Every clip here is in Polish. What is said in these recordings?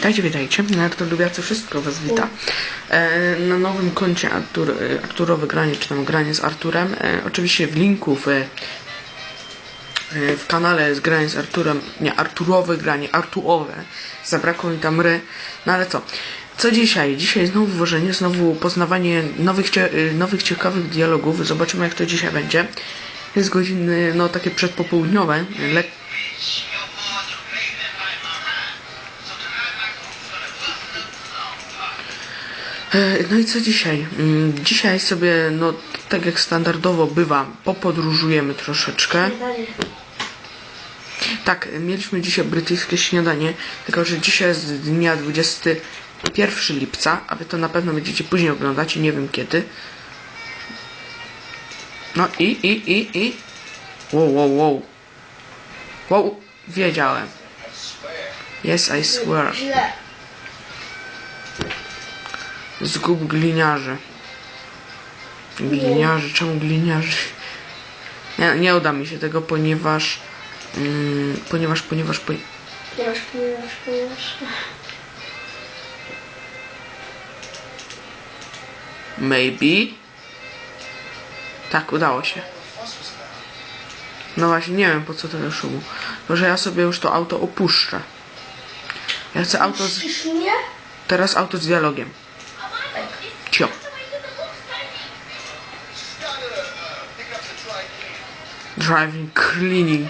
Witajcie, witajcie. Artur Lubiacy wszystko was wita. E, na nowym koncie Artur, e, Arturowe granie, czy tam granie z Arturem. E, oczywiście w linku w, e, w kanale jest granie z Arturem, nie Arturowe granie, Artuowe. Zabrakło mi tam ry. No ale co? Co dzisiaj? Dzisiaj znowu włożenie, znowu poznawanie nowych, e, nowych ciekawych dialogów. Zobaczymy jak to dzisiaj będzie. Jest godziny, no takie przedpopołudniowe. Lek No i co dzisiaj? Mm, Dzisiaj sobie, no tak jak standardowo bywa, popodróżujemy troszeczkę. Tak, mieliśmy dzisiaj brytyjskie śniadanie, tylko że dzisiaj jest dnia 21 lipca, a wy to na pewno będziecie później oglądać nie wiem kiedy. No i, i, i, i. Wow, wow, wow. Wow, wiedziałem. Yes, I swear. Zgub gliniarzy. Gliniarzy, czemu gliniarzy? Nie, nie uda mi się tego, ponieważ. Mm, ponieważ, ponieważ, po... Ponieważ, ponieważ, ponieważ. Maybe. Tak, udało się. No właśnie, nie wiem po co tyle szumu. To, że ja sobie już to auto opuszczę. Ja chcę auto z... Teraz auto z dialogiem. Cio. Driving cleaning.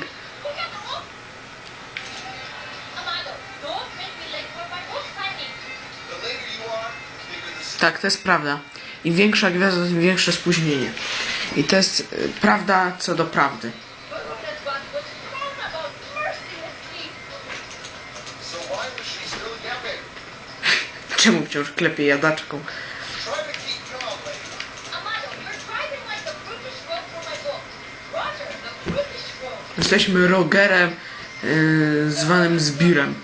Tak, to jest prawda. Im większa gwiazda, tym większe spóźnienie. I to jest y, prawda co do prawdy. Czemu wciąż klepie jadaczką? Jesteśmy Rogerem yy, zwanym Zbirem.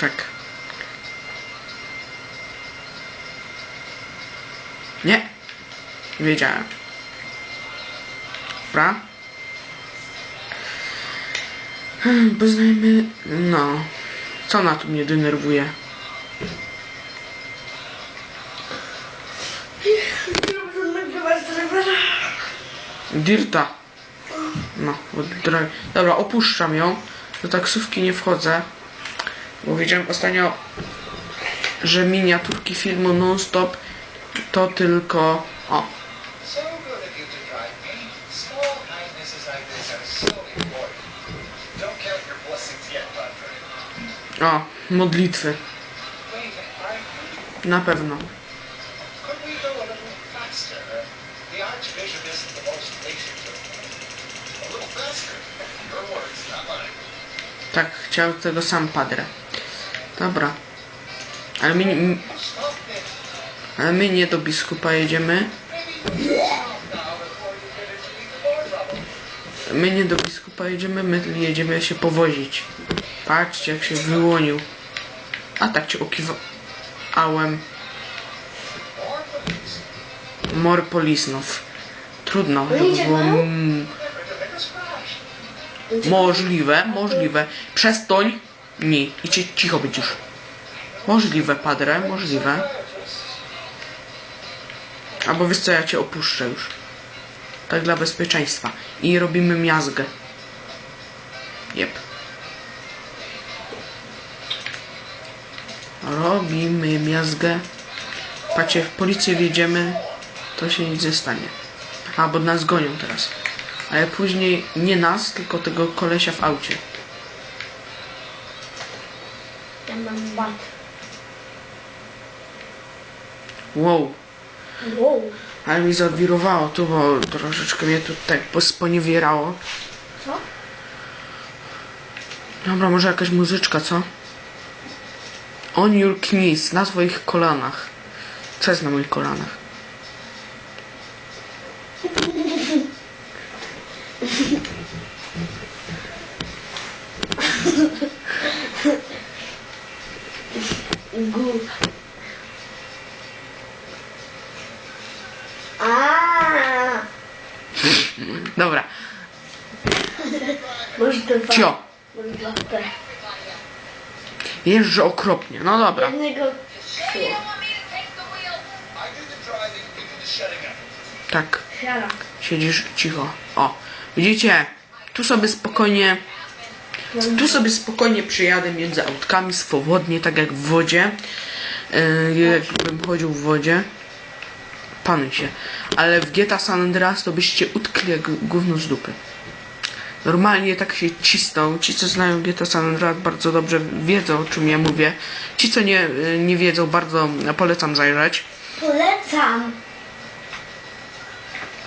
Tak. Nie. Wiedziałem. Dobra. Hmm, Poznajmy... No. Co na tu mnie denerwuje? Dirta. No, Dobra, opuszczam ją. Do taksówki nie wchodzę. Bo wiedziałem ostatnio, że miniaturki filmu non-stop to tylko... O, words, not mine. Tak, chciał tego sam padre. Dobra. Ale my, ale my nie do biskupa jedziemy. My nie do biskupa jedziemy, my jedziemy się powozić. Patrzcie, jak się wyłonił. A tak cię okiwałem. More polisnów. Trudno, Oni żeby było... Mm, możliwe, możliwe. Przestań. Nie, idźcie cicho być już. Możliwe, padre, możliwe. Albo wiesz co, ja cię opuszczę już. Tak dla bezpieczeństwa. I robimy miazgę. Jep. Robimy miazgę. Patrzcie, w policję wjedziemy, to się nic nie stanie. A, bo nas gonią teraz. Ale później nie nas, tylko tego kolesia w aucie. Ja mam bat. Wow. Wow. Ale mi zawirowało tu, bo troszeczkę mnie tu tak sponiewierało. Co? Dobra, może jakaś muzyczka, co? On your knees, na twoich kolanach. Co jest na moich kolanach? Dobra, Może to cio. Minecrafta. Jeżdżę okropnie. No dobra. Jednego. Tak. Siedzisz cicho. O. Widzicie? Tu sobie spokojnie Tu sobie spokojnie przyjadę między autkami swobodnie, tak jak w wodzie. Yy, jakbym chodził w wodzie. Panuj się. Ale w GTA San Andreas to byście utkli jak gówno z dupy. Normalnie tak się cisną. Ci, co znają GTA San Andreas bardzo dobrze wiedzą, o czym ja mówię. Ci, co nie, nie wiedzą, bardzo polecam zajrzeć. Polecam.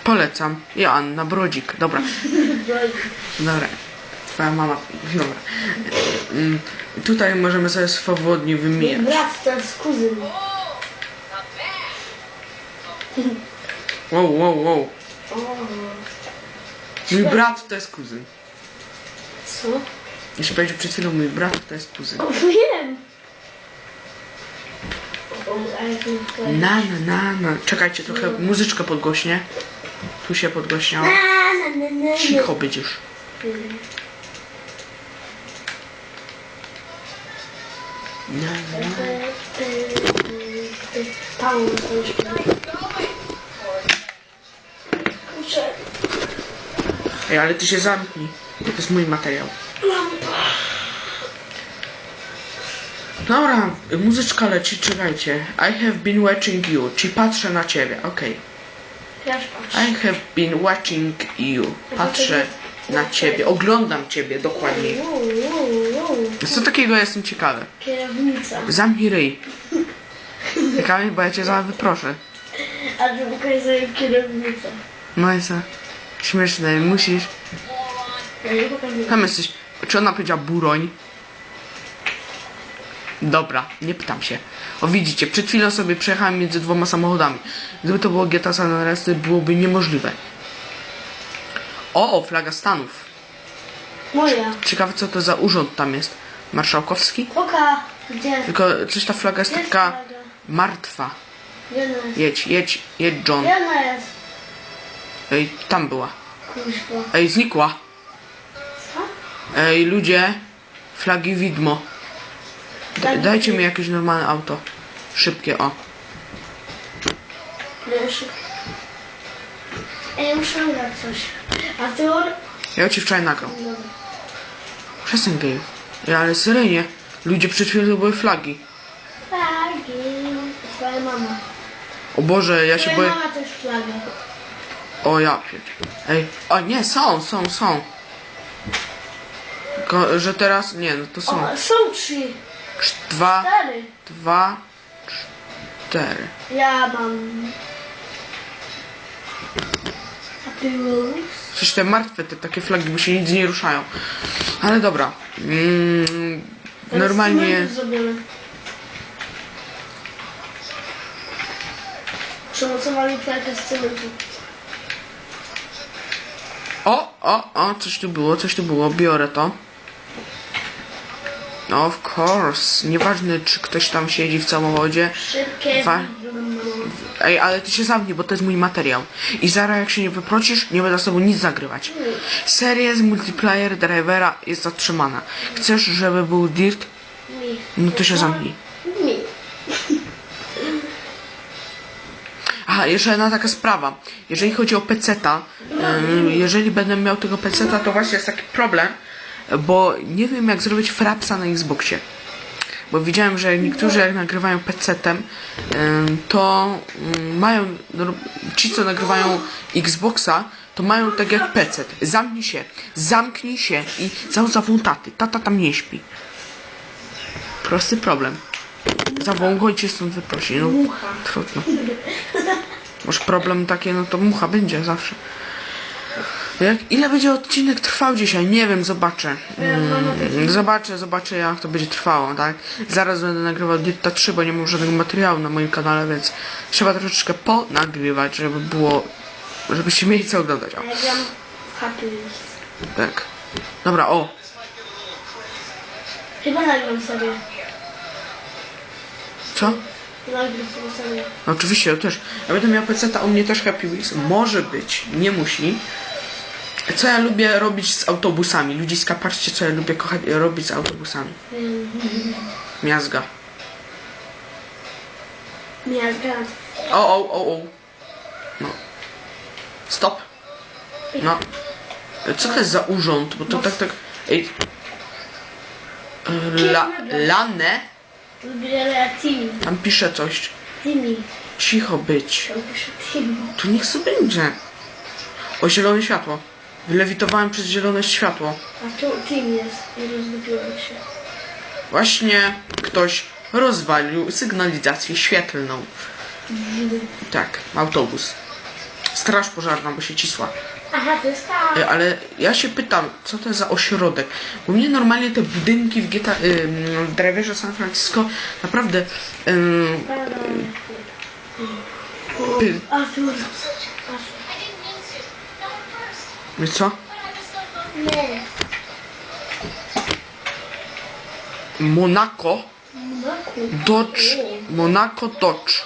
Polecam. Joanna Brodzik. Dobra. Dobra. Twoja mama. Dobra. Ym, Tutaj możemy sobie swobodnie wymieniać. brat to jest kuzyn. Wow, wow, wow. Mój brat to jest kuzyn. co? Jeśli powiedział przed chwilą mój brat to jest kuzyn. O, wiem. Na, na, na, na. Czekajcie, trochę muzyczkę podgłośnie. Tu się podgłośniała. Na, na, na, na, na. Cicho będziesz. Na, na, to już Ej, ale ty się zamknij. To jest mój materiał. Dobra, muzyczka leci, czekajcie. I have been watching you. Czy patrzę na ciebie, okej. ja patrz. I have been watching you. Patrzę na ciebie, oglądam ciebie dokładnie. Uuu, uuu, uuu. Co takiego jestem ciekawy? Kierownica. Zamknij ryj. Ciekawy, bo ja cię zaraz wyproszę. A ty pokaż sobie kierownicę. No i co? Śmieszne, musisz. Tam jesteś. Czy ona powiedziała buroń? Dobra, nie pytam się. O widzicie, przed chwilą sobie przejechałem między dwoma samochodami. Gdyby to było GTA San Andreas, to byłoby niemożliwe. O, flaga Stanów. Moja. Ciekawe co to za urząd tam jest. Marszałkowski? Oka. Gdzie? Tylko coś ta flaga jest Gdzie taka flaga? martwa. Jedź, jedź, jedź John. Gdzie ona jest? Ej, tam była. Kuźwa. Ej, znikła. Co? Ej, ludzie. Flagi widmo. D- Flagi dajcie widmo. mi jakieś normalne auto. Szybkie, o. Wiesz. Ej, muszę ugrać coś. A ty on... Ja ci wczoraj nagrał. Dobra. Przestań geju. Ja, ale seryjnie. Ludzie przed chwilą były flagi. Flagi. Twoja mama. O Boże, ja się Twoja boję. mama też flagi. O ja. Ej, o nie, są, są, są. Tylko, że teraz, nie, no to są. O, są trzy. Cz- Dwa, Cztery. dwa, cztery. Ja mam... Przecież te martwe, te takie flagi, bo się nic nie ruszają. Ale dobra. Mm, normalnie... Zrobione. Przemocowali pralkę z cementu. O, o, o, coś tu było, coś tu było, biorę to. No, of course. Nieważne, czy ktoś tam siedzi w samochodzie. Szybkie Wa-. Ej, ale ty się zamknij, bo to jest mój materiał. I zaraz jak się nie wyprocisz, nie będę z tobą nic nagrywać. Seria z multiplayer drivera jest zatrzymana. Chcesz, żeby był dirt? No to się zamknij. Aha, jeszcze jedna taka sprawa. Jeżeli chodzi o peceta, jeżeli będę miał tego peceta, to właśnie jest taki problem, bo nie wiem jak zrobić frapsa na Xboxie. Bo widziałem, że niektórzy jak nagrywają pecetem, to ym, mają, no, ci co nagrywają Xboxa, to mają tak jak pecet. Zamknij się, zamknij się i zawoł taty. Tata tam nie śpi. Prosty problem. Zawoł go i cię stąd wyprosi. No, trudno. Masz problem takie, no to mucha będzie zawsze. Jak, ile będzie odcinek trwał dzisiaj? Nie wiem, zobaczę. Mm, zobaczę, zobaczę jak to będzie trwało, tak? Zaraz będę nagrywał Dirta 3, bo nie mam żadnego materiału na moim kanale, więc trzeba troszeczkę ponagrywać, żeby było, żebyście mieli co oglądać. O, tak. Dobra, o. Chyba nagram sobie. Co? No oczywiście, ja też. Ja będę miał PC, u mnie też Happy Wheels. Może być, nie musi. Co ja lubię robić z autobusami? Ludziska, patrzcie, co ja lubię kochać, robić z autobusami. Miazga. Miazga. O, o, o, o. No. Stop. No. Co to jest za urząd? Bo to tak, tak... Ej. La, lane? Relacji. Tam pisze coś. Timmy. Cicho być. Tam pisze Timmy. Tu niech sobie będzie. O, zielone światło. Wylewitowałem przez zielone światło. A tu Tim jest. Nie rozdupiłem się. Właśnie ktoś rozwalił sygnalizację świetlną. Tak, autobus. Straż pożarna, bo się cisła. Aha, to jest ta. E, Ale ja się pytam, co to jest za ośrodek? Bo mnie normalnie te budynki w, GTA, ym, w Driverze San Francisco naprawdę... Y, Artur. At first. wiesz co? Nie. Monaco Monaku. Dodge. Monaco Dodge.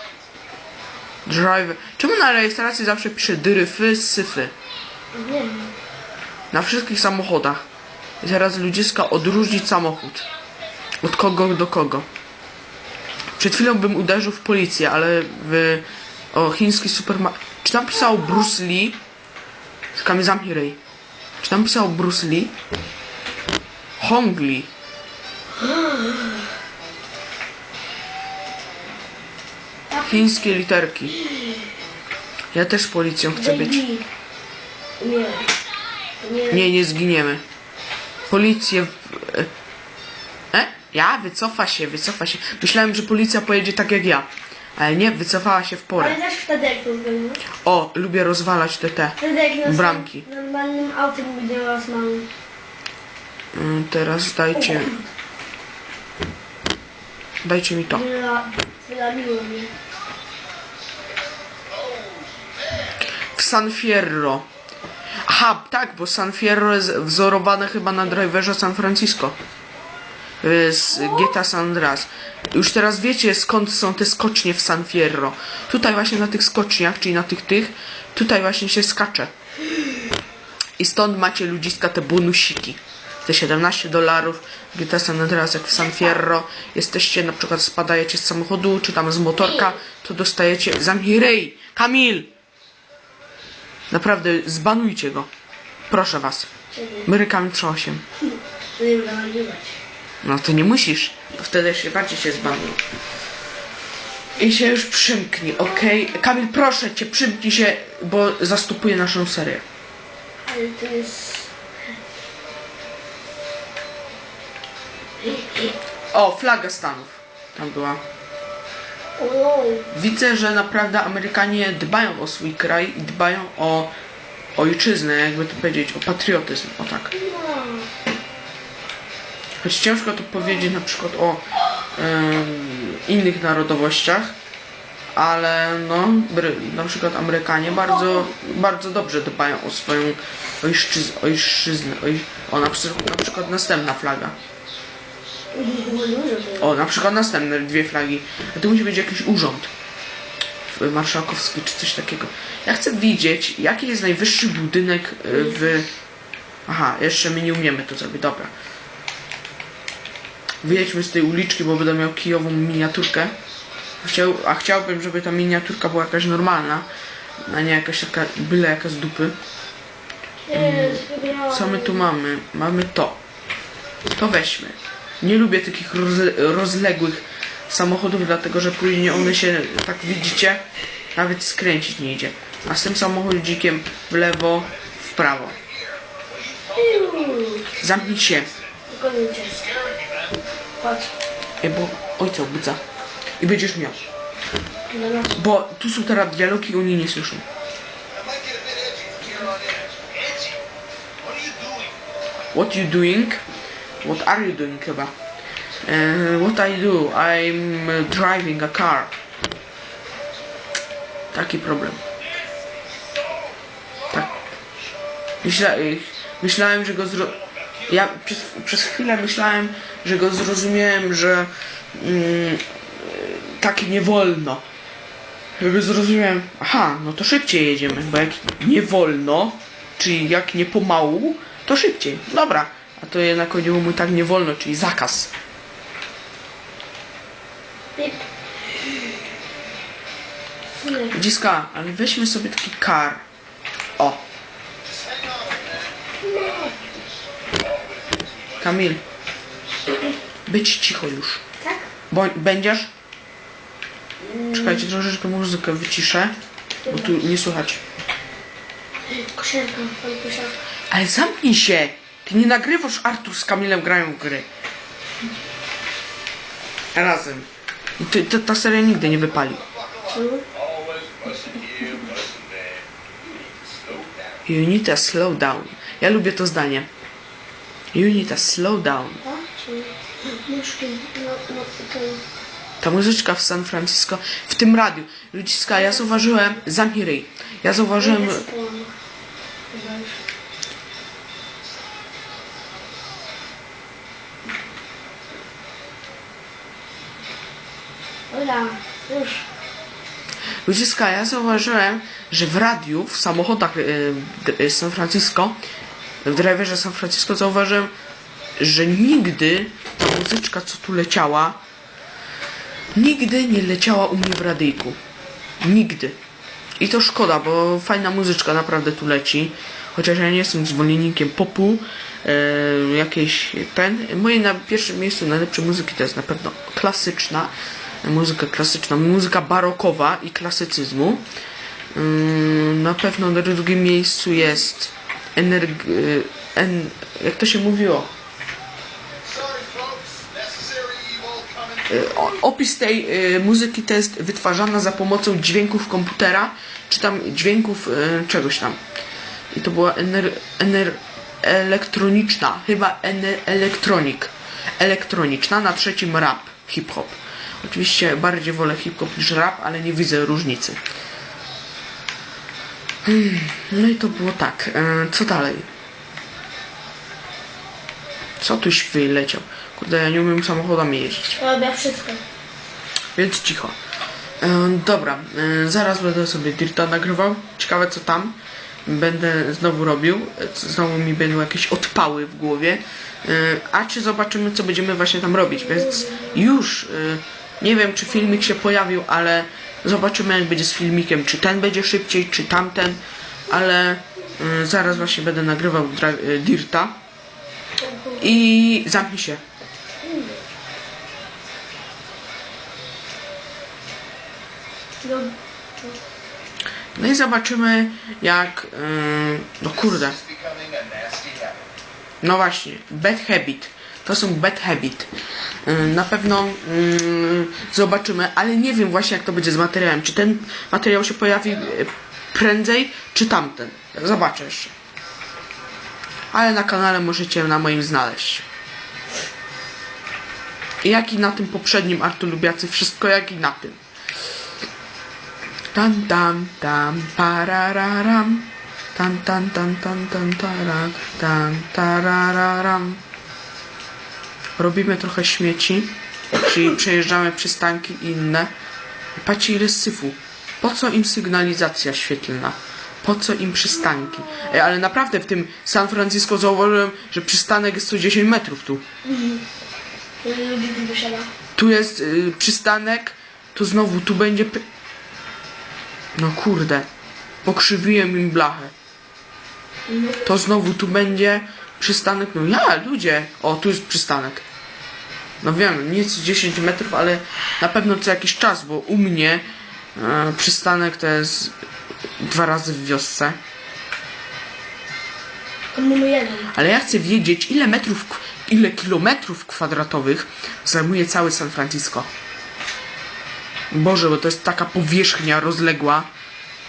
Driver. Czemu na rejestracji zawsze pisze dryfy, syfy? Nie wiem. Na wszystkich samochodach. I teraz ludziska odróżnić samochód. Od kogo do kogo. Przed chwilą bym uderzył w policję, ale w... O, chiński supermarket... Czy tam pisał Bruce Lee? Szukamy zamknij ryj. Czy tam pisał Bruce Lee? Hong Lee. Chińskie literki. Ja też policją chcę być. Nie. Nie. Nie, nie zginiemy. Policję. w- E? Ja? Wycofa się, wycofa się. Myślałem, że policja pojedzie tak jak ja. Ale nie, wycofała się w porę. Ale też wtedy jak to zrobił. O, lubię rozwalać te te. Wtedy jak nas Bramki. normalnym autem z mamą. Mm, Teraz dajcie. Dajcie mi to. Wyla, mnie. San Fierro. Aha, tak, bo San Fierro jest wzorowane chyba na driverze San Francisco. Y, Z GTA San. Już teraz wiecie skąd są te skocznie w San Fierro. Tutaj właśnie na tych skoczniach, czyli na tych tych, tutaj właśnie się skacze. I stąd macie ludziska te bonusiki. Te 17 dolarów GTA San jak w San Fierro. Jesteście na przykład spadajecie z samochodu, czy tam z motorka, to dostajecie... Zamknij ryj! Kamil! Naprawdę, zbanujcie go. Proszę was. Myrykami 38. to nie będę nagrywać. No to nie musisz. Wtedy się bardziej się zbanuje. I się już przymknij, okej? Kamil, proszę cię, przymknij się, bo zastupuję naszą serię. Ale to jest... O, flaga Stanów. Tam była. Widzę, że naprawdę Amerykanie dbają o swój kraj i dbają o ojczyznę, jakby to powiedzieć, o patriotyzm. O tak. Choć ciężko to powiedzieć na przykład o innych narodowościach, ale no, na przykład Amerykanie bardzo, bardzo dobrze dbają o swoją ojszczyznę. Oj, o, na, przykład, na przykład następna flaga. O, na przykład następne dwie flagi. A to musi być jakiś urząd marszałkowski czy coś takiego. Ja chcę widzieć, jaki jest najwyższy budynek y, w... Aha, jeszcze my nie umiemy to zrobić, dobra. Wyjedźmy z tej uliczki, bo będę miał kijową miniaturkę. Chciał, a chciałbym, żeby ta miniaturka była jakaś normalna, a nie jakaś taka byle jaka z dupy. Co my tu mamy? Mamy to. To weźmy. Nie lubię takich rozle rozległych samochodów, dlatego że później one się, tak widzicie, nawet skręcić nie idzie. A z tym samochodzikiem w lewo, w prawo. Zamknij się. Chodź. Ej, bo ojca obudza. I będziesz miał. Na nas. Bo tu są teraz dialogi i oni nie słyszą. What you doing? What are you doing chyba? Uh, what I do? I'm uh, driving a car. Taki problem. Tak. Myśla, y, myślałem, że go zro... Ja przez, przez chwilę myślałem, że go zrozumiałem, że mm, tak nie wolno. Jakby zrozumiałem, aha, no to szybciej jedziemy, bo jak nie wolno, czyli jak nie pomału, to szybciej. Dobra, a to jednak chodziło mu tak nie wolno, czyli zakaz. Ludziska, ale weźmy sobie taki kar. O. Kamil. Być cicho już. Tak? Bo, będziesz? Czekajcie, troszeczkę muzykę wyciszę, bo tu nie słychać. Kosiarka, pan kosiarka. Ale zamknij się! Ty nie nagrywasz Artur z Kamilem grają w gry. Razem. I ta, seria nigdy nie wypali. You need to slow down. Ja lubię to zdanie. You need to slow down. Ta muzyczka w San Francisco, w tym radiu. Ludziska, ja zauważyłem, zamknij. Ja zauważyłem, Ja sypałam. Chyba już. Dobra, już. ja zauważyłem, że w radiu, w samochodach y, y, San Francisco, w driverze San Francisco zauważyłem, że nigdy ta muzyczka, co tu leciała, nigdy nie leciała u mnie w radyjku. Nigdy. I to szkoda, bo fajna muzyczka naprawdę tu leci. Chociaż ja nie jestem zwolennikiem popu, e, jakiejś ten. Moje na pierwszym miejscu najlepsze muzyki to jest na pewno klasyczna, muzyka klasyczna, muzyka barokowa i klasycyzmu. Ym, Na pewno na drugim miejscu jest energ... e, En... jak to się mówiło? O- Opis tej e, muzyki to jest wytwarzana za pomocą dźwięków komputera, czy tam dźwięków czegoś tam. I to była ener, ener, elektroniczna, chyba ener, elektronik. Elektroniczna, na trzecim rap, hip-hop. Oczywiście bardziej wolę hip-hop niż rap, ale nie widzę różnicy. Hmm, No i to było tak. E, Co dalej? Co tuś wyleciał? Kurde, ja nie umiem samochodami jeździć. Robię wszystko. Więc cicho. E, dobra, e, zaraz będę sobie Dirta nagrywał. Ciekawe co tam będę znowu robił. Znowu mi będą jakieś odpały w głowie. A czy zobaczymy co będziemy właśnie tam robić. Więc już nie wiem czy filmik się pojawił, ale zobaczymy jak będzie z filmikiem. Czy ten będzie szybciej, czy tamten. Ale e, zaraz właśnie będę nagrywał e, Dirta. I zamknij się. No, i zobaczymy jak... e, no kurde. No właśnie, bad habit. To są bad habit. Yy, Na pewno yy, zobaczymy, ale nie wiem właśnie jak to będzie z materiałem. Czy ten materiał się pojawi yy, prędzej, czy tamten. Zobaczę jeszcze. Ale na kanale możecie na moim znaleźć. Jak i na tym poprzednim Artu Lubiacy, wszystko jak i na tym. Tam tam tam parararam. Tan tan tan tan tan taran tan tarararam. Robimy trochę śmieci, czyli przejeżdżamy przystanki i inne. Patrzcie ile syfu. Po co im sygnalizacja świetlna? Po co im przystanki? Ej, ale naprawdę w tym San Francisco zauważyłem, że przystanek jest co 10 metrów tu. tu jest y, przystanek, to znowu tu będzie. No kurde, pokrzywiłem im blachę. To znowu tu będzie przystanek. No ja, ludzie. O, tu jest przystanek. No wiem, nie co 10 metrów, ale na pewno co jakiś czas, bo u mnie e, przystanek to jest dwa razy w wiosce. Ale ja chcę wiedzieć, ile metrów, ile kilometrów kwadratowych zajmuje cały San Francisco. Boże, bo to jest taka powierzchnia rozległa.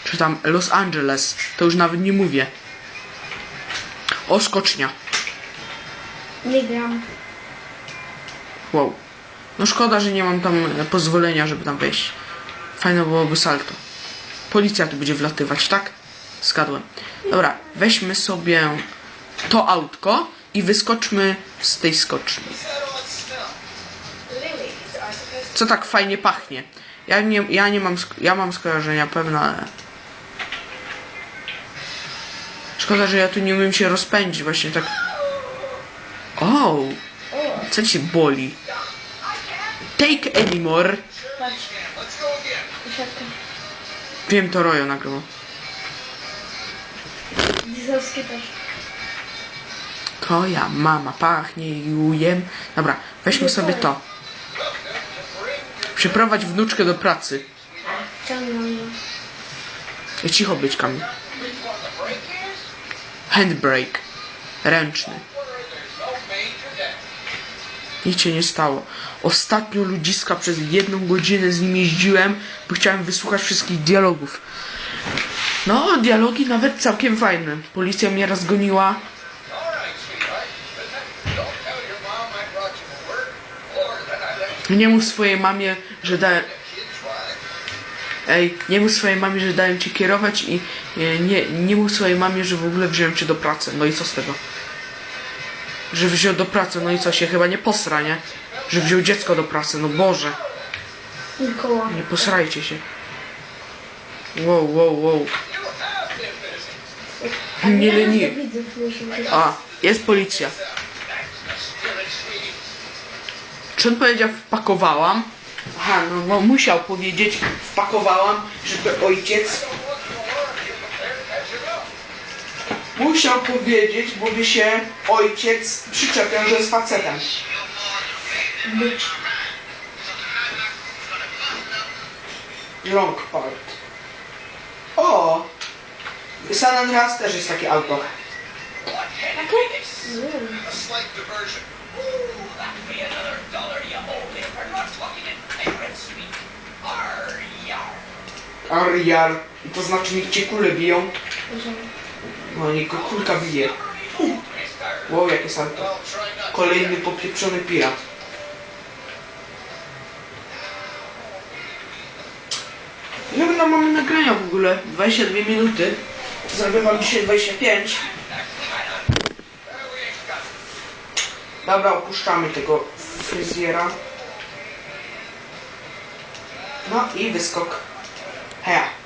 Czy tam Los Angeles, to już nawet nie mówię. O, skocznia. Nie gram. Wow. No szkoda, że nie mam tam pozwolenia, żeby tam wejść. Fajne byłoby salto. Policja tu będzie wlatywać, tak? Skadłem. Dobra, weźmy sobie to autko i wyskoczmy z tej skoczni. Co tak fajnie pachnie? Ja nie, ja nie mam, ja mam skojarzenia pewne, ale... Szkoda, że ja tu nie umiem się rozpędzić, właśnie tak. O, co ci boli? Take anymore. patrz. Wiem, to Rojo nagrywał. Dieselskie też. Twoja mama pachnie jujem. Dobra, weźmy sobie to. Przyprowadź wnuczkę do pracy. Ciągnę ją. Cicho być, Kamil. Handbrake. Ręczny. Nic się nie stało. Ostatnio ludziska przez jedną godzinę z nim jeździłem, bo chciałem wysłuchać wszystkich dialogów. No, dialogi nawet całkiem fajne. Policja mnie raz goniła. Nie mów swojej mamie, że dałem... Ej, nie mów swojej mamie, że dałem ci kierować i nie, nie mów swojej mamie, że w ogóle wziąłem cię do pracy. No i co z tego? Że wziął do pracy, no i co się chyba nie posra, nie? Że wziął dziecko do pracy, no Boże. Mikołaj. Nie posrajcie się. Wow, wow, wow. Nie leni. A, jest policja. Czy on powiedział wpakowałam? Aha, no bo musiał powiedzieć wpakowałam, żeby ojciec musiał powiedzieć, bo by się ojciec przyczepiał, że jest facetem. Long part. O! San Andreas też jest takie auto. A slight diversion. That'd be another dollar you owe me for not talking in pirate speak. Arr, yar. Arial. I to znaczy niech cię kule biją. No niech go kulka bije. Wow, jakie salto. Kolejny popieprzony pirat. My tam mamy nagrania w ogóle? 22 minuty. Zrobię wam dzisiaj 25. Dobra, opuszczamy tego fryzjera. No i wyskok. Heja.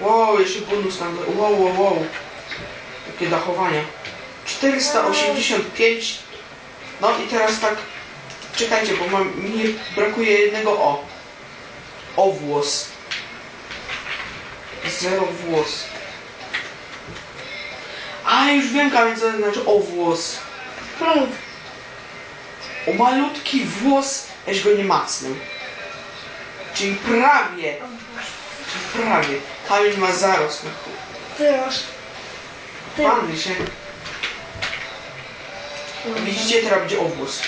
Wow, jeszcze bonus tam. Wow, wow, wow. Jakie dachowania. 485. No i teraz tak. Czekajcie, bo mam, mi brakuje jednego O. O włos. Zero włos. A, już wiem, Kamil, co to znaczy o włos. Pląk. O malutki włos, aż go nie macnął. Czyli prawie, czyli prawie. Kamil ma zarost na chuj. Teraz. Ty. Panny się. Widzicie, teraz będzie obóz.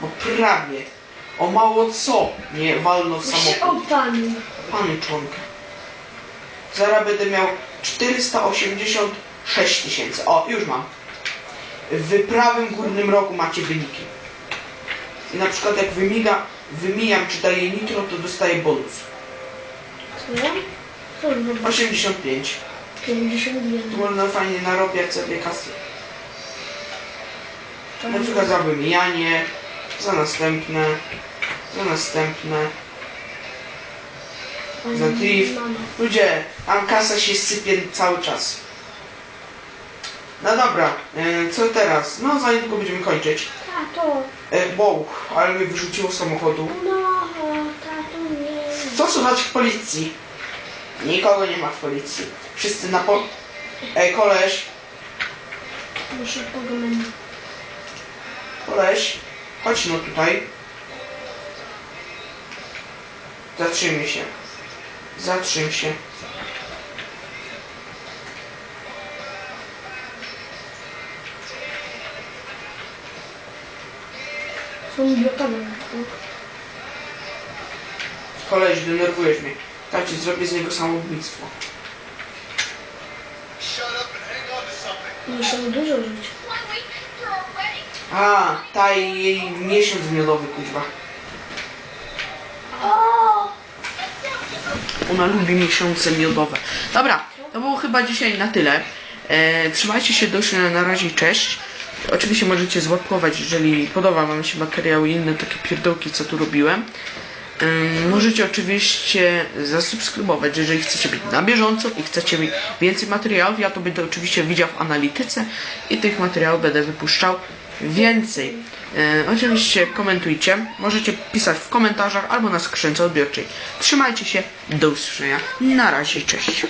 Bo prawie. O mało co nie walno w Się samochód. opalił. Panu członka. Zaraz będę miał 486 tysięcy. O, już mam. W prawym górnym rogu macie wyniki. I na przykład jak wymiga, wymijam czy daję nitro, to dostaję bonus. Co ja? Co to za 85. 51. Tu można fajnie narobiać sobie kasy. Na przykład za wymijanie, za następne, za następne. za drift. Ludzie, tam kasa się sypie cały czas. No dobra, e, co teraz? No za niedługo będziemy kończyć. Tato. E, wow, ale mnie wyrzuciło z samochodu. No, tato nie. Co słychać w policji? Nikogo nie ma w policji. Wszyscy na po... Ej, koleś, Muszę poglądać. koleś, chodź no tutaj. Zatrzymaj się. Zatrzym się. Są blokady. Koleś, denerwujesz mnie. Tak ci zrobię z niego samobójstwo. Shut up and hang on to something. Muszę dużo żyć. A ta jej miesiąc miodowy, kuźwa. O! Ona lubi miesiące miodowe. Dobra, to było chyba dzisiaj na tyle. E, trzymajcie się dość na razie, cześć. Oczywiście możecie złapkować, jeżeli podoba wam się materiał i inne takie pierdołki, co tu robiłem. Możecie oczywiście zasubskrybować, jeżeli chcecie być na bieżąco i chcecie mieć więcej materiałów. Ja to będę oczywiście widział w analityce i tych materiałów będę wypuszczał więcej. Oczywiście komentujcie, możecie pisać w komentarzach albo na skrzynce odbiorczej. Trzymajcie się, do usłyszenia. Na razie, cześć.